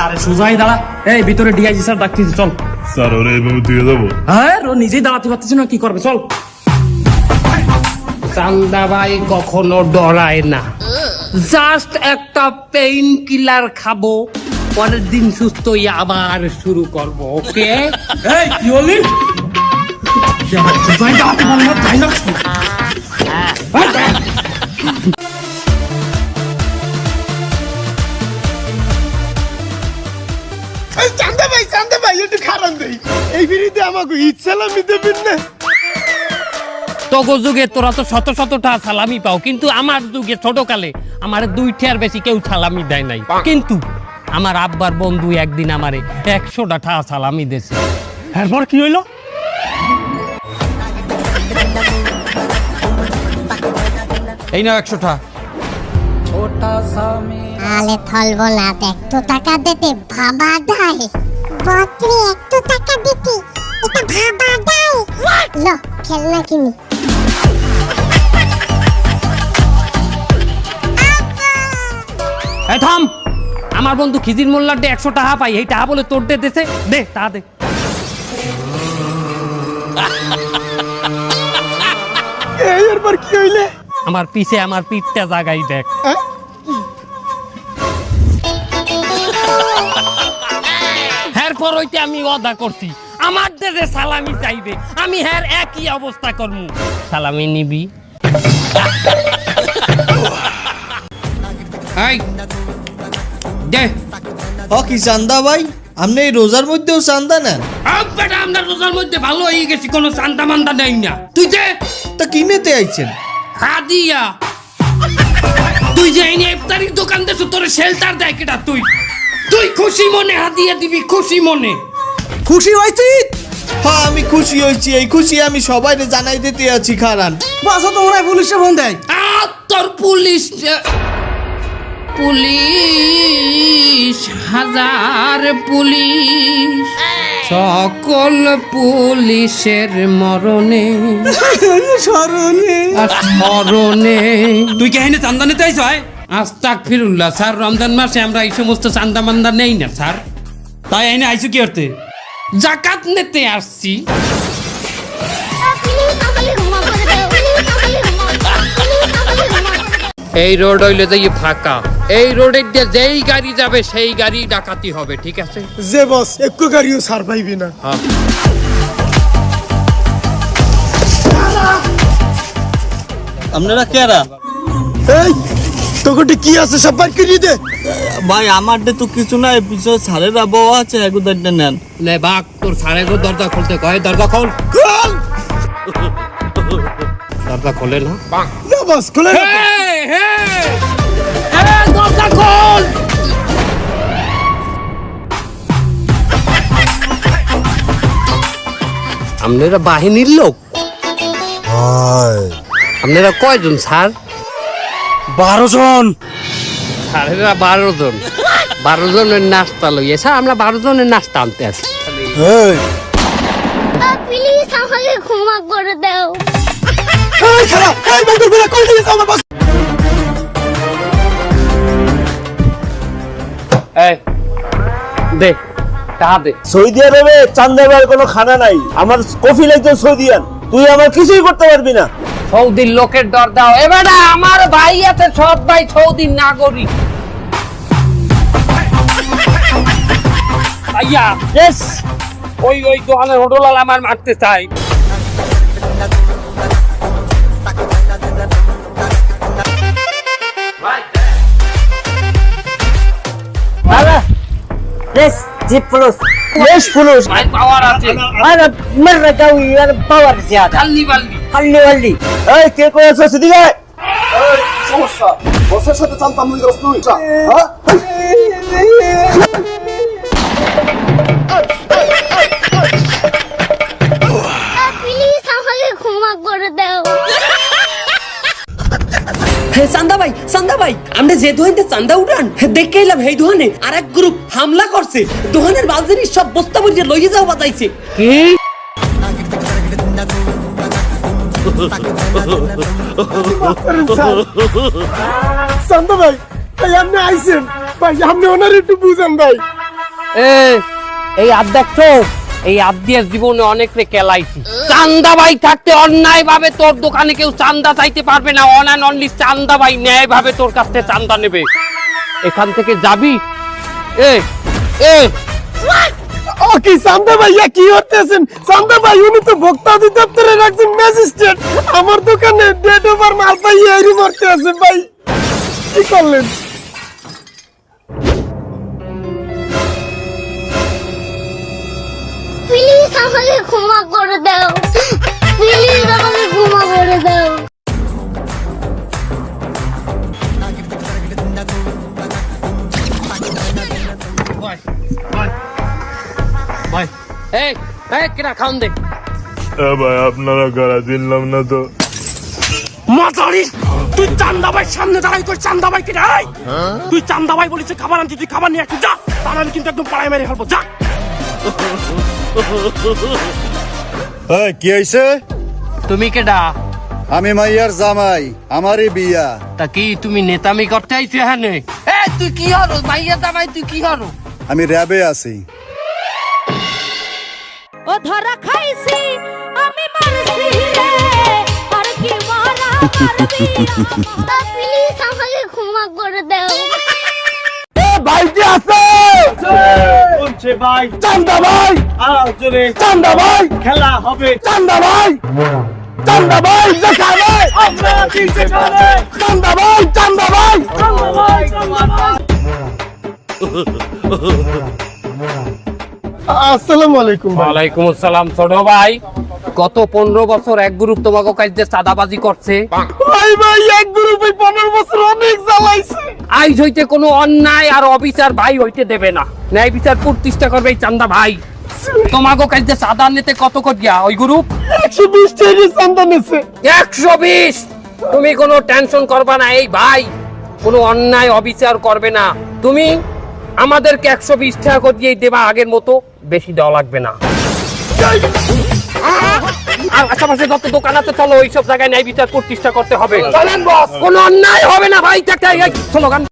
আরে সুজাই দাঁড়া। এই ভিতরে ডিআইজি স্যার ডাকতেছি চল। স্যার ওরা এইভাবে দিয়ে দেবো? হ্যাঁ ও নিজেই দাঁড়াতে পারতেছে না কি করবে চল। চান্দাবাই কখনো ডরায় না। জাস্ট একটা পেইন কিলার খাব পরের দিন সুস্থ হয়ে আবার শুরু করব ওকে এই কি বলি দেই। এই বিড়িতে আমাকে ইচ্ছালাম দেবেন না? তগো যুগে তোরা তো শত শতটা সালামি পাও কিন্তু আমার যুগে ছোটকালে আমার দুইটার বেশি কেউ সালামি দেয় নাই। কিন্তু আমার আব্বার বন্ধু একদিন আমারে একশোটা ঠা সালামি দেছে। এরপর কি হইল? এই নাও একশোটা। আলে থলবো না একটু টাকা দিতে ভাবা দেয় বকরি একটু টাকা দিতে। এটা ভাবা দেয় লো খেলনা কিনি। এই থাম! আমার বন্ধু খিজির মোল্লার ডে একশো টাকা পাই এই টাকা বলে তোর দে দেছে দে টাকা দে। এই এরপর কি হইলে? আমার পিছে আমার পিঠটা জাগাই দেখ। হইতে আমি ওয়াদা করছি। আমার দেশে সালামি চাইবে। আমি হ্যার একই অবস্থা করমু। সালামি নিবি। এই দে। হ কি চান্দা ভাই? আপনি এই রোজার মধ্যেও চান্দা নেন? বেটা আমরা রোজার মধ্যে ভালো হয়ে গেছি কোনো চান্দা মান্দা নেই না। তুই যে তা কিনেতে আইছেন? হাদিয়া। তুই যে ইফতারির দোকান দেছো তোর শেল্টার দেয় কেটা তুই? তুই খুশি মনে হাদিয়া দিবি খুশি মনে। খুশি হয়েছি? হ্যাঁ আমি খুশি হয়েছি এই খুশি আমি সবাই জানাই দিতে আছি খারান। বাসা তো হয় পুলিশে ফোন দেয়। আর তোর পুলিশ পুলিশ হাজার পুলিশ সকল পুলিশের মরণে। স্মরণে স্মরণে তুই কে হেনে চান্দা নিতে আইস হয় আস্তাক ফিরুল্লাহ স্যার রমজান মাসে আমরা এই সমস্ত চান্দা মান্দা নেই না স্যার। তাই এনে আইসু কি করতে? জাকাত নিতে আসছি। এই রোড হইলে যাই ফাঁকা এই রোডের দিয়ে যেই গাড়ি যাবে সেই গাড়ি ডাকাতি হবে ঠিক আছে? যে বস একটু গাড়িও সার পাইবি না। আপনারা কেরা? এই তোকে কি আছে সব বার করে দে। ভাই আমার তো কিছু নাই পিছনে সারের আবহাওয়া আছে এগুদারটা নেন। লে বাঘ তোর সাড়ে গো দরজা খুলতে কয়? দরজা খোল। খোল! দরজা খোলে না? না বস খুলে হেই! এই, দরজা খোল! আপনারা বাহিনীর লোক। আপনারা কয়জন স্যার? বারো জন। বারো জন। বারো জনের নাস্তা লইয়ে স্যার আমরা বারো জনের নাস্তা আনতে আসি। প্লিজ আমাকে ঘুমা করে দাও। এই খারাপ এই বন্ধুর বেলা কল দিয়ে আমার বস। এই দে টাকা দে। সৌদি আরবে চান্দাবার কোনো খানা নাই। আমার কফি লাগতো সৌদিয়ান। তুই আমার কিছুই করতে পারবি না। সৌদির লোকের দর দাও। এবার আমার ভাই আছে সব ভাই সৌদির নাগরিক। ভাইয়া বেশ ওই ওই দোকানের হোটেলাল আমার মারতে চাই। বেশ জিপ পাওয়ার আছে। আরে মেরে পাওয়ার খালি বালি হাল্লি হাল্লি। এই কে সমস্যা। সাথে চান্দা চান্দা ভাই আমরা যে চান্দা উঠান দেখে হে আর এক গ্রুপ হামলা করছে। দোহানের বাজারি সব বস্তা বুঝিয়ে লইয়ে যাওয়া বাজাইছে এই আদ জীবনে অনেক কেলাইছি। চান্দা ভাই থাকতে অন্যায় ভাবে তোর দোকানে কেউ চান্দা চাইতে পারবে না। অন অনলি চান্দা ভাই ন্যায় ভাবে তোর কাছ থেকে চান্দা নেবে। এখান থেকে যাবি? এ এ। ও কি চান্দা ভাইয়া কি করতেছেন? চান্দা ভাই, উনি তো ভোক্তা অধিদপ্তরের একজন ম্যাজিস্ট্রেট। আমার দোকানে ডেট ওভার মাল পাই এরি মরতে আছে ভাই। কি করলেন? প্লিজ আমাকে ক্ষমা করে দাও। এই কিরা খাউন দে। এ ভাই আপনারা গাড়া দিলাম না তো। মাতারি তুই চান্দা ভাই সামনে দাঁড়াই তোর চান্দা ভাই কি রে তুই চান্দা ভাই বলিস খাবার আনতে তুই খাবার নিয়ে একটু যা! তাহলে কিন্তু একদম পাড়ায় মেরে ফেলব যা! কি হয়েছে তুমি কেডা? আমি মাইয়ার জামাই আমারই বিয়া। তা কি তুমি নেতামি করতে আইছো এখানে? এ তুই কি হরো ভাইয়া দামাই তুই কি হরো আমি র্যাবে আছি। ও ধরা খাইছি আমি মারছি রে। আর কি মারা প্লিজ আমাকে ক্ষমা করে দাও। ভাই কি আছে! ভাই চান্দা ভাই চান্দা ভাই খেলা হবে। চান্দা ভাই চান্দা ভাই দেখা ভাই চান্দা ভাই চান্দা ভাই আসসালামু আলাইকুম ওয়ালাইকুম আসসালাম। ছোট ভাই গত পনেরো বছর এক গ্রুপ তোমাকে কাজে চাঁদাবাজি করছে। ভাই ভাই এক গ্রুপে পনেরো বছর অনেক জ্বালাইছে। আইজ হইতে কোনো অন্যায় আর অবিচার ভাই হইতে দেবে না। ন্যায় বিচার প্রতিষ্ঠা করবে এই চান্দা ভাই। তোমাকে কাজে চাঁদা নিতে কত করিয়া ওই গ্রুপ? একশো বিশ টাকা চান্দা নেছে। একশো বিশ? তুমি কোনো টেনশন করবা না এই ভাই। কোনো অন্যায় অবিচার করবে না। তুমি আমাদেরকে একশো বিশ টাকা করে দিয়ে দেবা আগের মতো। বেশি দেওয়া লাগবে না। আশেপাশে যত দোকান আছে চলো ওইসব জায়গায় ন্যায় বিচার প্রতিষ্ঠা করতে হবে। কোনো অন্যায় হবে না ভাই চলো গান